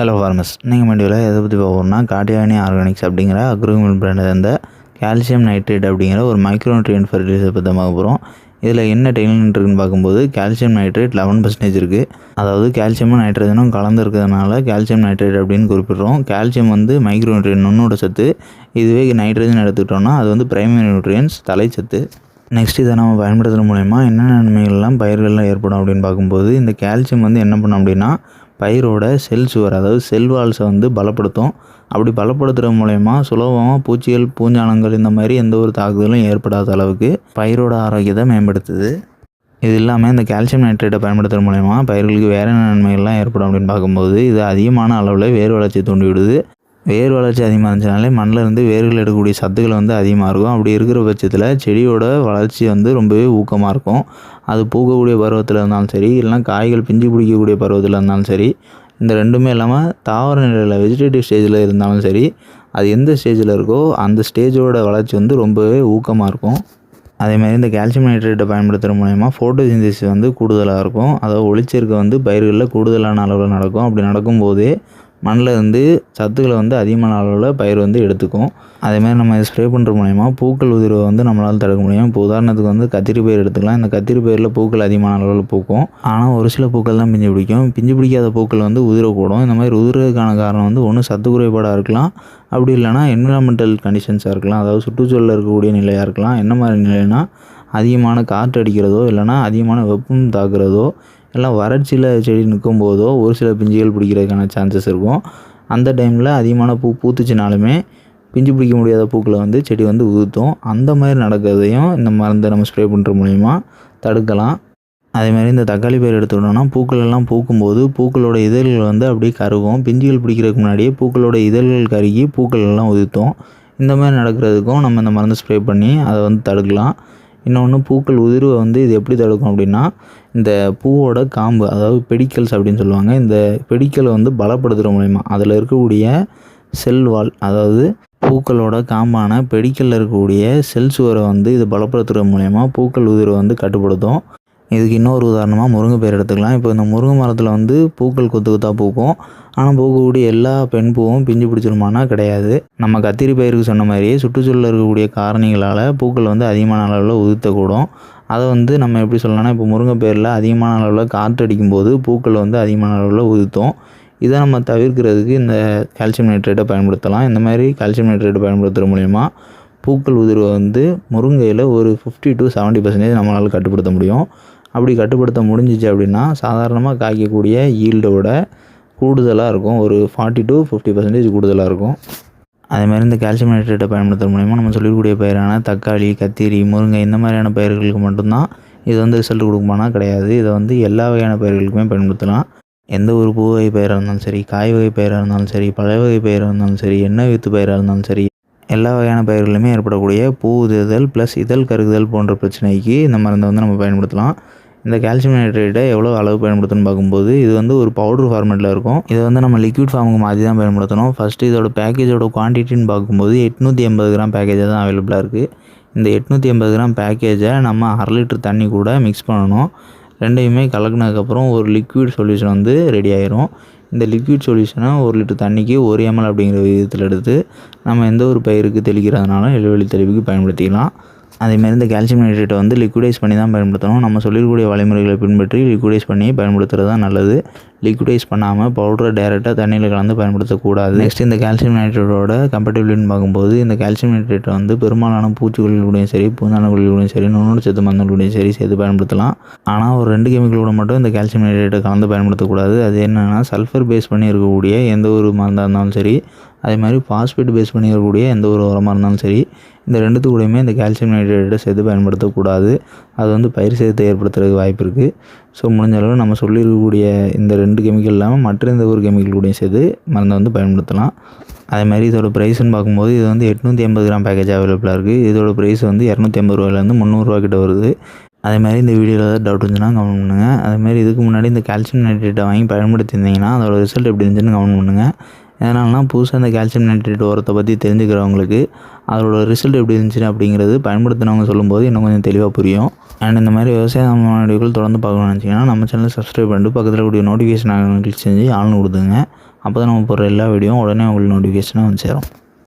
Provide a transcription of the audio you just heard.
Hello ஃபார்மஸ் நீங்கள் மண்டியில் எதை பற்றி பார்க்கணும்னா காட்டியானி ஆர்கானிக்ஸ் அப்படிங்கிற அக்ரோமில் பிராண்டை இருந்த கால்சியம் நைட்ரேட் அப்படிங்கிற ஒரு மைக்ரோன்ட்ரியன் ஃபர்டிலைசர் பற்றி பார்க்க போகிறோம் இதில் என்ன டெக்னிக் இருக்குன்னு பார்க்கும்போது கால்சியம் நைட்ரேட் லெவன் பர்சன்டேஜ் இருக்குது அதாவது கால்சியமும் நைட்ரஜனும் கலந்து இருக்கிறதுனால கால்சியம் நைட்ரேட் அப்படின்னு குறிப்பிட்றோம். கால்சியம் வந்து மைக்ரோன்ட்ரியன் நுண்ணோட சத்து. இதுவே நைட்ரஜன் எடுத்துக்கிட்டோம்னா அது வந்து பிரைமரி நியூட்ரியன்ஸ் தலைச்சத்து நெக்ஸ்ட் இதை நம்ம பயன்படுத்துகிற மூலயமா என்னென்ன நன்மைகள்லாம் பயிர்கள்லாம் ஏற்படும் அப்படின்னு பார்க்கும்போது இந்த கால்சியம் வந்து என்ன பண்ணும் அப்படின்னா பயிரோட செல் சுவர் அதாவது செல் வால்ஸை வந்து பலப்படுத்தும். அப்படி பலப்படுத்துகிற மூலயமா சுலபமாக பூச்சிகள் பூஞ்சானங்கள் இந்த மாதிரி எந்த ஒரு தாக்குதலும் ஏற்படாத அளவுக்கு பயிரோட ஆரோக்கியத்தை மேம்படுத்துது. இது இல்லாமல் இந்த கால்சியம் நைட்ரேட்டை பயன்படுத்துகிற மூலயமா பயிர்களுக்கு வேறு என்ன நன்மைகள்லாம் ஏற்படும் அப்படின்னு பார்க்கும்போது இது அதிகமான அளவில் வேர் வளர்ச்சி தூண்டிவிடுது. வேர் வளர்ச்சி அதிகமாக இருந்துச்சுனாலே மண்ணில் இருந்து வேர்கள் எடுக்கக்கூடிய சத்துக்கள் வந்து அதிகமாக இருக்கும். அப்படி இருக்கிற பட்சத்தில் செடியோட வளர்ச்சி வந்து ரொம்பவே ஊக்கமாக இருக்கும். அது பூக்கக்கூடிய பருவத்தில் இருந்தாலும் சரி இல்லைனா காய்கள் பிஞ்சு பிடிக்கக்கூடிய பருவத்தில் இருந்தாலும் சரி இந்த ரெண்டுமே இல்லாமல் தாவர நிலையில் வெஜிடேட்டிவ் ஸ்டேஜில் இருந்தாலும் சரி அது எந்த ஸ்டேஜில் இருக்கோ அந்த ஸ்டேஜோட வளர்ச்சி வந்து ரொம்பவே ஊக்கமாக இருக்கும். அதேமாதிரி இந்த கால்சியம் நைட்ரேட்டை பயன்படுத்துகிற மூலயமா ஃபோட்டோசிந்தசிஸ் வந்து கூடுதலாக இருக்கும். அதாவது ஒளிச்சேர்க்கை வந்து பயிர்களில் கூடுதலான அளவில் நடக்கும். அப்படி நடக்கும்போதே மண்ணில் இருந்து சத்துக்களை வந்து அதிகமான அளவில் பயிர் வந்து எடுத்துக்கும். அதேமாதிரி நம்ம ஸ்ப்ரே பண்ணுற மூலயமா பூக்கள் உதிர்வை வந்து நம்மளால் தடுக்க முடியும். இப்போ உதாரணத்துக்கு வந்து கத்திரி பயிர் எடுத்துக்கலாம். இந்த கத்திரி பயிரில் பூக்கள் அதிகமான அளவில் பூக்கும். ஆனால் ஒரு சில பூக்கள் தான் பிஞ்சு பிடிக்கும். பிஞ்சு பிடிக்காத பூக்கள் வந்து உதிரக்கூடும் இந்த மாதிரி உதிரதுக்கான காரணம் வந்து ஒன்று சத்து குறைபாடாக இருக்கலாம். அப்படி இல்லைனா என்விரான்மெண்டல் கண்டிஷன்ஸாக இருக்கலாம். அதாவது சுற்றுச்சூழலில் இருக்கக்கூடிய நிலையாக இருக்கலாம். என்ன மாதிரி நிலைனா அதிகமான காற்று அடிக்கிறதோ இல்லைனா அதிகமான வெப்பம் தாக்குறதோ எல்லாம் வறட்சியில் செடி நிற்கும் போதோ ஒரு சில பிஞ்சுகள் பிடிக்கிறதுக்கான சான்சஸ் இருக்கும். அந்த டைமில் அதிகமான பூ பூத்துச்சுனாலுமே பிஞ்சு பிடிக்க முடியாத பூக்களை வந்து செடி வந்து உதுத்தும். அந்த மாதிரி நடக்கிறதையும் இந்த மருந்தை நம்ம ஸ்ப்ரே பண்ணுற மூலிமா தடுக்கலாம். அதேமாதிரி இந்த தக்காளி பயிர் எடுத்துக்கிட்டோம்னா பூக்கள் எல்லாம் பூக்கும்போது பூக்களோட இதழ்கள் வந்து அப்படியே கருகும். பிஞ்சுகள் பிடிக்கிறதுக்கு முன்னாடியே பூக்களோட இதழ்கள் கருகி பூக்கள் எல்லாம் உதிர்த்தும். இந்த மாதிரி நடக்கிறதுக்கும் நம்ம இந்த மருந்து ஸ்ப்ரே பண்ணி அதை வந்து தடுக்கலாம். இன்னொன்று பூக்கள் உதிர்வை வந்து இது எப்படி தடுக்கும் அப்படின்னா இந்த பூவோட காம்பு அதாவது பெடிக்கல்ஸ் அப்படின்னு சொல்லுவாங்க இந்த பெடிக்கலை வந்து பலப்படுத்துகிற மூலிமா அதில் இருக்கக்கூடிய செல் வால் அதாவது பூக்களோட காம்பான பெடிக்கலில் இருக்கக்கூடிய செல் சுவரை வந்து இது பலப்படுத்துகிற மூலயமா பூக்கள் உதிர்வை வந்து கட்டுப்படுத்தும். இதுக்கு இன்னொரு உதாரணமாக முருங்கை பேர் எடுத்துக்கலாம். இப்போ இந்த முருங்கை மரத்தில் வந்து பூக்கள் கொத்து கொத்தாக பூக்கும். ஆனால் பூக்கக்கூடிய எல்லா பெண் பூவும் பிஞ்சு பிடிச்சிருமானா கிடையாது. நம்ம கத்திரி பயிருக்கு சொன்ன மாதிரியே சுற்றுச்சூழலில் இருக்கக்கூடிய காரணிகளால் பூக்கள் வந்து அதிகமான அளவில் உதிர்த்தக்கூடும். அதை வந்து நம்ம எப்படி சொல்லலாம்னா இப்போ முருங்கை பேரில் அதிகமான அளவில் காற்று அடிக்கும்போது பூக்கள் வந்து அதிகமான அளவில் உதுத்தும் இதை நம்ம தவிர்க்கிறதுக்கு இந்த கால்சியம் நைட்ரேட்டை பயன்படுத்தலாம். இந்த மாதிரி கால்சியம் நைட்ரேட்டை பயன்படுத்துகிற மூலிமா பூக்கள் உதிர்வை வந்து முருங்கையில் ஒரு ஃபிஃப்டி டு செவன்ட்டி பர்சன்டேஜ் நம்மளால் கட்டுப்படுத்த முடியும். அப்படி கட்டுப்படுத்த முடிஞ்சிச்சு அப்படின்னா சாதாரணமாக காய்க்கக்கூடிய ஈல்டோட கூடுதலாக இருக்கும். ஒரு ஃபார்ட்டி டு ஃபிஃப்டி பர்சன்டேஜ் கூடுதலாக இருக்கும். அதேமாதிரி இந்த கால்சியம் நைட்ரேட்டை பயன்படுத்துறது மூலிமா நம்ம சொல்லிக்கூடிய பயிரான தக்காளி கத்திரி முருங்கை இந்த மாதிரியான பயிர்களுக்கு மட்டும்தான் இது வந்து ரிசல்ட் கொடுக்குமானா கிடையாது. இதை வந்து எல்லா வகையான பயிர்களுக்குமே பயன்படுத்தலாம். எந்த ஒரு பூ வகை பயிராக இருந்தாலும் சரி காய் வகை பயிராக இருந்தாலும் சரி பழ வகை பயிராக இருந்தாலும் சரி எண்ணெய் வித்து பயிராக இருந்தாலும் சரி எல்லா வகையான பயிர்களுமே ஏற்படக்கூடிய பூ உதிர்தல் ப்ளஸ் இதழ் கருகுதல் போன்ற பிரச்சனைக்கு இந்த மருந்தை வந்து நம்ம பயன்படுத்தலாம். இந்த கால்சியம் நைட்ரேட்டை எவ்வளோ அளவு பயன்படுத்தணும்னு பார்க்கும்போது இது வந்து ஒரு பவுடர் ஃபார்மேட்டில் இருக்கும். இதை வந்து நம்ம லிக்விட் ஃபார்முக்கு மாற்றி தான் பயன்படுத்தணும். ஃபஸ்ட்டு இதோட பேக்கேஜோட குவான்டிட்டின்னு பார்க்கும்போது எட்நூற்றி எண்பது கிராம் பேக்கேஜாக தான் அவைலபிளாக இருக்குது இந்த எட்நூற்றி எண்பது கிராம் பேக்கேஜை நம்ம அரை லிட்டர் தண்ணி கூட மிக்ஸ் பண்ணணும். ரெண்டையுமே கலக்குனதுக்கப்புறம் ஒரு லிக்விட் சொல்யூஷன் வந்து ரெடி ஆயிரும். இந்த லிக்விட் சொல்யூஷனை ஒரு லிட்டர் தண்ணிக்கு ஒரு எம்எல் அப்படிங்கிற விதத்தில் எடுத்து நம்ம எந்த ஒரு பயிருக்கு தெளிக்கிறதுனாலும் இடைவெளி தெளிவுக்கு பயன்படுத்திக்கலாம். அதேமாதிரி இந்த கால்சியம் நைட்ரேட்டை வந்து லிக்விடைஸ் பண்ணி தான் பயன்படுத்தணும். நம்ம சொல்லக்கூடிய வழிமுறைகளை பின்பற்றி லிக்விடைஸ் பண்ணி பயன்படுத்துகிறது தான் நல்லது. லிக்விடைஸ் பண்ணாமல் பவுடரை டேரெக்டாக தண்ணியில் கலந்து பயன்படுத்தக்கூடாது. நெக்ஸ்ட் இந்த கால்சியம் நைட்ரேட்டோட கம்பேட்டிபிலிட்டின்னு பார்க்கும்போது இந்த கால்சியம் நைட்ரேட்டை வந்து பெரும்பாலான பூச்சிக்கொல்லிகளையும் சரி பூஞ்சானக்கொல்லிகளையும் சரி நுண்ணூறு சத்து மருந்துகளையும் சரி சேர்த்து பயன்படுத்தலாம். ஆனால் ஒரு ரெண்டு கெமிக்கலோட மட்டும் இந்த கால்சியம் நைட்ரேட்டை கலந்து பயன்படுத்தக்கூடாது. அது என்னென்னா சல்ஃபர் பேஸ் பண்ணி இருக்கக்கூடிய எந்த ஒரு மருந்தாக இருந்தாலும் சரி அதே மாதிரி பாஸ்பேட் பேஸ் பண்ணி இருக்கக்கூடிய எந்த ஒரு உரமாக இருந்தாலும் சரி இந்த ரெண்டுத்து கூடயுமே இந்த கால்சியம் நைட்ரேட்டை சேர்த்து பயன்படுத்தக்கூடாது. அது வந்து பயிர் சேதத்தை ஏற்படுத்துறதுக்கு வாய்ப்பு இருக்குது ஸோ முடிஞ்ச அளவு நம்ம சொல்லியிருக்கக்கூடிய இந்த ரெண்டு கெமிக்கல் இல்லாமல் மற்ற இந்த ஒரு கெமிக்கல் கூடயும் சேர்த்து மருந்தை வந்து பயன்படுத்தலாம். அதே மாதிரி இதோட ப்ரைஸ்னு பார்க்கும்போது இது வந்து எட்நூற்றி ஐம்பது கிராம் பேக்கேஜ் அவைலபிளாக இருக்குது இதோட ப்ரைஸ் வந்து இரநூத்தி ஐம்பது ரூபாயிலேருந்து முந்நூறுரூவா கிட்ட வருது. அதே மாதிரி இந்த வீடியோவில் ஏதாவது டவுட் இருந்துச்சுன்னா கமெண்ட் பண்ணுங்கள் அதேமாதிரி இதுக்கு முன்னாடி இந்த கால்சியம் நைட்ரேட்டை வாங்கி பயன்படுத்தியிருந்தீங்கன்னா அதோட ரிசல்ட் எப்படி இருந்துச்சுன்னு கமெண்ட் பண்ணுங்கள் எதனாலனா புதுசாக இந்த கால்சியம் நைட்ரேட் உரத்தை பற்றி தெரிஞ்சுக்கிறவங்களுக்கு அதோட ரிசல்ட் எப்படி இருந்துச்சு அப்படிங்கிறது பயன்படுத்தினவங்க சொல்லும்போது இன்னும் கொஞ்சம் தெளிவாக புரியும். அண்ட் இந்த மாதிரி விவசாய வீடியோக்கள் தொடர்ந்து பார்க்கணும்னு நினச்சிங்கன்னா நம்ம சேனலை சப்ஸ்கிரைப் பண்ணிட்டு பக்கத்தில் கூடிய நோட்டிஃபிகேஷன் கிளிக் செஞ்சு ஆள்னு கொடுத்துங்க. அப்போ தான் நம்ம போடுற எல்லா வீடியோவும் உடனே உங்களுக்கு நோட்டிஃபிகேஷனாக வந்து சேரும்.